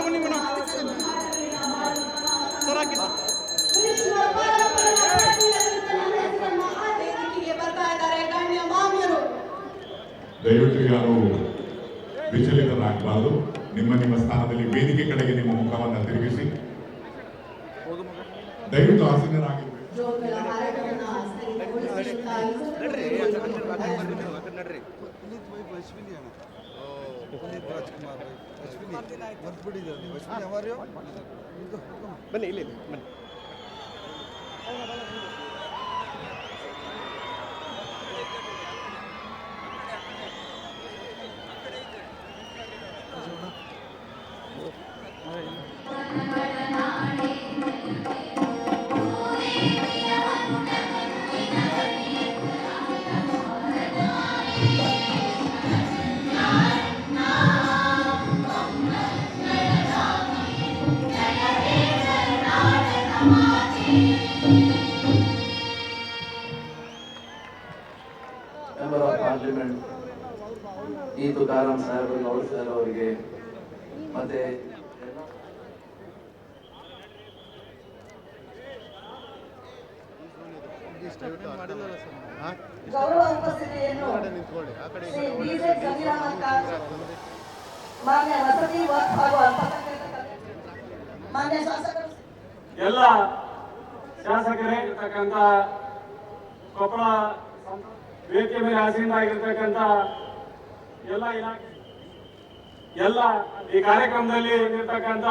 ಬನ್ನಿ madam sir ಮಾನ್ಯರು ದಯವಿಟ್ಟು ಯಾರು ವಿಚಲಿತರಾಗಬಾರದು ನಿಮ್ಮ ನಿಮ್ಮ ಸ್ಥಾನದಲ್ಲಿ ವೇದಿಕೆ ಕಡೆಗೆ ನಿಮ್ಮ ಮುಖವನ್ನು ತಿರುಗಿಸಿ ದಯವಿಟ್ಟು ಸ್ಥಗಿತಗೊಳಿಸಿರುತ್ತಾ ನಡ್ರಿ ಪುನೀತ್ ರಾಜ್ಕುಮಾರ್ ಅಶ್ವಿನಿ ಮರ್ತ್ಬಿಟ್ಟಿದ್ದಾರೆ ಅಶ್ವಿನಿ ಅವಾರ್ಯೋ ಬನ್ನಿ ಇಲ್ಲಿ, ಬನ್ನಿ. ಮೆಂಬರ್ ಆಫ್ ಪಾರ್ಲಿಮೆಂಟ್ ಈ ತುಕಾರಾಮ್ ಸಾಹೇಬ್ ಗೌಡ್ ಸರ್ ಅವರಿಗೆ ಮತ್ತೆ ಗೌರವ ಉಪಸ್ಥಿತಿಯನ್ನು ಶ್ರೀ ಡಿಜೆ ಜಮೀರ್ ಅಹಮದ್ ಖಾನ್ ಮಾನ್ಯ ವಸತಿ ಹಾಗೂ ಮಾನ್ಯ ಶಾಸಕರು. ಎಲ್ಲ ಶಾಸಕರೇ ಇರ್ತಕ್ಕಂಥ ಕೊಪ್ಪಳ ವೇದಿಕೆ ಮೇಲೆ ಆಸೀನರಾಗಿರ್ತಕ್ಕಂಥ ಎಲ್ಲ ಇಲಾಖೆ ಎಲ್ಲ ಈ ಕಾರ್ಯಕ್ರಮದಲ್ಲಿ ಇರ್ತಕ್ಕಂಥ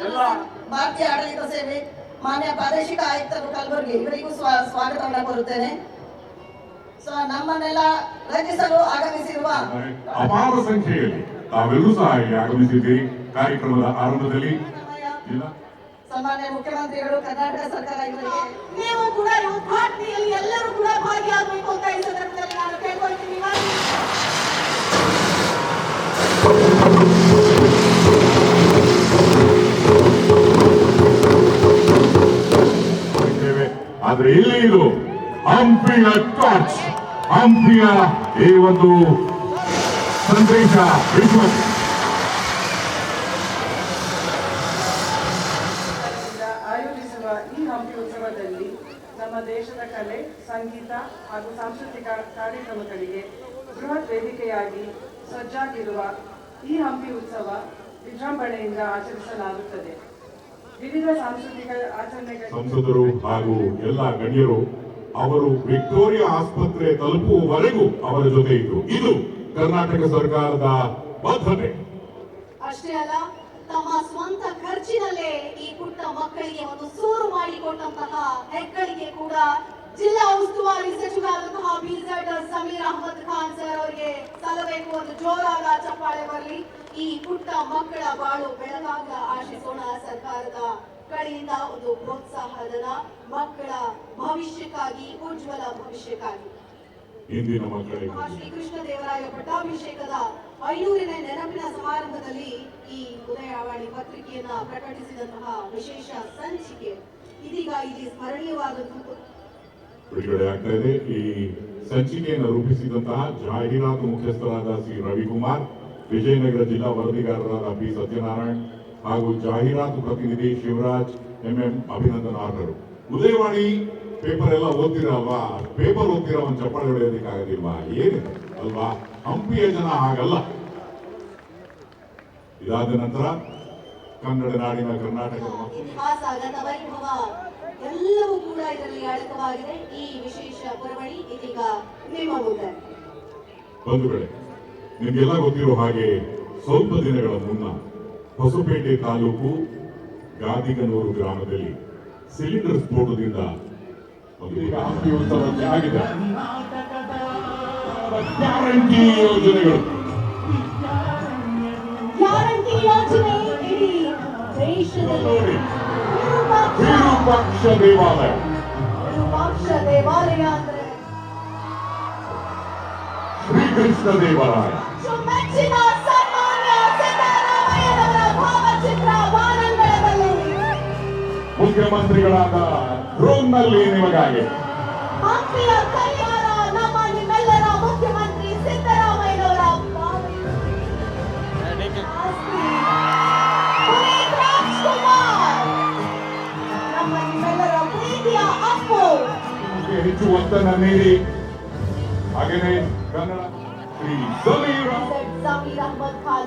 ಎಲ್ಲ ಭಾರತೀಯ ಆಡಳಿತ ಸೇವೆ ಮಾನ್ಯ ಪ್ರಾದೇಶಿಕ ಆಯುಕ್ತರು ಕಲಬುರಗಿ ಇವರಿಗೂ ಸ್ವಾ- ಸ್ವಾಗತವನ್ನ ಕೋರುತ್ತೇನೆ. ಸೊ ನಮ್ಮನ್ನೆಲ್ಲ ರಚಿಸಲು ಆಗಮಿಸಿರುವ ಅಪಾರ ಸಂಖ್ಯೆಯಲ್ಲಿ ತಾವೆಲ್ಲರೂ ಸಹ ಇಲ್ಲಿ ಆಗಮಿಸಿದ್ದೀರಿ. ಕಾರ್ಯಕ್ರಮದ ಆರಂಭದಲ್ಲಿ ಇಲ್ಲ ಸನ್ಮಾನ್ಯ ಮುಖ್ಯಮಂತ್ರಿಗಳು ಕರ್ನಾಟಕ ಸರ್ಕಾರ ಇವರಿಗೆ ಆದ್ರೆ ಇಲ್ಲಿ ಇದು ಹಂಪಿಯ ಟಾರ್ಚ್ ಹಂಪಿಯ ಈ ಒಂದು ಸಂದೇಶ ವಿಶ್ವಕ್ಕೆ ಈ ಹಂಪಿ ಉತ್ಸವದಲ್ಲಿ ನಮ್ಮ ದೇಶದ ಕಲೆ, ಸಂಗೀತ ಹಾಗೂ ಸಾಂಸ್ಕೃತಿಕ ಕಾರ್ಯಕ್ರಮಗಳಿಗೆ ಬೃಹತ್ ವೇದಿಕೆಯಾಗಿ ಸಜ್ಜಾಗಿರುವ ಈ ಹಂಪಿ ಉತ್ಸವ ವಿಜೃಂಭಣೆಯಿಂದ ಆಚರಿಸಲಾಗುತ್ತದೆ. ಸಂಸದರು ಹಾಗೂ ಎಲ್ಲ ಗಣ್ಯರು ಅವರು ವಿಕ್ಟೋರಿಯಾ ಆಸ್ಪತ್ರೆ ತಲುಪುವವರೆಗೂ ಅವರ ಜೊತೆ ಇದ್ರು. ಇದು ಕರ್ನಾಟಕ ಸರ್ಕಾರದ ಬದ್ಧತೆ. ಅಷ್ಟೇ ಅಲ್ಲ ತಮ್ಮ ಸ್ವಂತ ಖರ್ಚಿನಲ್ಲೇ ಈ ಪುಟ್ಟ ಮಕ್ಕಳಿಗೆ ಒಂದು ಸೂರು ಮಾಡಿಕೊಟ್ಟಂತಹ ಹೆಗ್ಗಳಿಗೆ ಕೂಡ ಜಿಲ್ಲಾ ಉಸ್ತುವಾರಿ ಸಚಿವರಾದಂತಹ ಬಿಜೆಡ್ ಸಮೀರ್ ಅಹಮದ್ ಖಾನ್ ಸರ್ ಅವರಿಗೆ ಸಲ್ಲಬೇಕು ಒಂದು ಜೋರಾದ ಚಪ್ಪಾಳೆ ಬರಲಿ. ಈ ಪುಟ್ಟ ಮಕ್ಕಳ ಬಾಳು ಬೆಳಗಾಗ ಆಶಿಸೋಣ ಸರ್ಕಾರದ ಕಡೆಯಿಂದ ಒಂದು ಪ್ರೋತ್ಸಾಹಧನ ಮಕ್ಕಳ ಭವಿಷ್ಯಕ್ಕಾಗಿ ಉಜ್ವಲ ಭವಿಷ್ಯಕ್ಕಾಗಿ. ಶ್ರೀ ಕೃಷ್ಣ ದೇವರಾಯ ಪಟ್ಟಾಭಿಷೇಕದ ಐನೂರನೇ ನೆನಪಿನ ಸಮಾರಂಭದಲ್ಲಿ ಈ ಉದಯವಾಣಿ ಪತ್ರಿಕೆಯನ್ನ ಪ್ರಕಟಿಸಿದಂತಹ ವಿಶೇಷ ಸಂಚಿಕೆ. ಇದೀಗ ಇಲ್ಲಿ ಸ್ಮರಣೀಯವಾದಂತಹ ಬಿಡುಗಡೆ ಆಗ್ತಾ ಇದೆ ಈ ಸಂಚಿಕೆಯನ್ನು ರೂಪಿಸಿದಂತಹ ಜಾಹೀರಾತು ಮುಖ್ಯಸ್ಥರಾದ ಸಿ ರವಿಕುಮಾರ್, ವಿಜಯನಗರ ಜಿಲ್ಲಾ ವರದಿಗಾರರಾದ ಬಿ ಸತ್ಯನಾರಾಯಣ್ ಹಾಗೂ ಜಾಹೀರಾತು ಪ್ರತಿನಿಧಿ ಶಿವರಾಜ್, ಎಂಎಂ ಅಭಿನಂದನಾರ್ಹರು ಉದಯವಾಣಿ ಪೇಪರ್ ಎಲ್ಲ ಓದ್ತಿರಲ್ವಾ ಪೇಪರ್ ಓದ್ತಿರೋ ಒಂದು ಚಪ್ಪಾಳೆ ಹೊಡೆಯೋದಕ್ಕಾಗೋದಿಲ್ವಾ ಏನಿದೆ? ಅಲ್ವಾ? ಹಂಪಿಯ ಜನ ಹಾಗಲ್ಲ. ಇದಾದ ನಂತರ ಕನ್ನಡ ನಾಡಿನ ಕರ್ನಾಟಕದ ಅಡಕವಾಗಿದೆ ಈ ವಿಶೇಷ ಇದೀಗ ನಿಮ್ಮ ಮುಂದೆ. ಬಂಧುಗಳೇ ನಿಮಗೆಲ್ಲ ಗೊತ್ತಿರೋ ಹಾಗೆ ಸ್ವಲ್ಪ ದಿನಗಳ ಮುನ್ನ ಹೊಸಪೇಟೆ ತಾಲೂಕು ಗಾದಿಗನೂರು ಗ್ರಾಮದಲ್ಲಿ ಸಿಲಿಂಡರ್ ಸ್ಫೋಟದಿಂದ ಆಗಿದೆ. ಗ್ಯಾರಂಟಿ ಯೋಜನೆಗಳು. ಗ್ಯಾರಂಟಿ ಯೋಜನೆ ದೇಶದಲ್ಲಿ ವಿರೂಪಾಕ್ಷ ದೇವಾಲಯ. ದೇವಾಲಯ ಅಂದ್ರೆ ಶ್ರೀ ಕೃಷ್ಣ ದೇವರಾಯ ಸುಮೆಚ್ಚಿನ ಸನ್ಮಾನ್ಯ ಸಿದ್ದರಾಮಯ್ಯನವರ ಭಾವಚಿತ್ರ ವಾನಂಗಳದಲ್ಲಿ ಮುಖ್ಯಮಂತ್ರಿಗಳಾದ ರೂಮ್ನಲ್ಲಿ ನಿಮಗಾಗಿ ಆತ್ಮೀಯ ಕಲ್ಯಾಣ ನಮ್ಮ ನಿಮ್ಮೆಲ್ಲರ ಮುಖ್ಯಮಂತ್ರಿ ಸಿದ್ದರಾಮಯ್ಯನವರ ರಾಜ್ಕುಮಾರ್ ನಮ್ಮ ನಿಮ್ಮೆಲ್ಲರ ಪ್ರೀತಿಯ ಅಪ್ಪು ನಿಮಗೆ ಹೆಚ್ಚು ಒತ್ತನ್ನು ನೀಡಿ ಹಾಗೆಯೇ ಕನ್ನಡ. ಶ್ರೀ ಸಮೀರ ಜಮೀರ್ ಅಹಮದ್ ಖಾನ್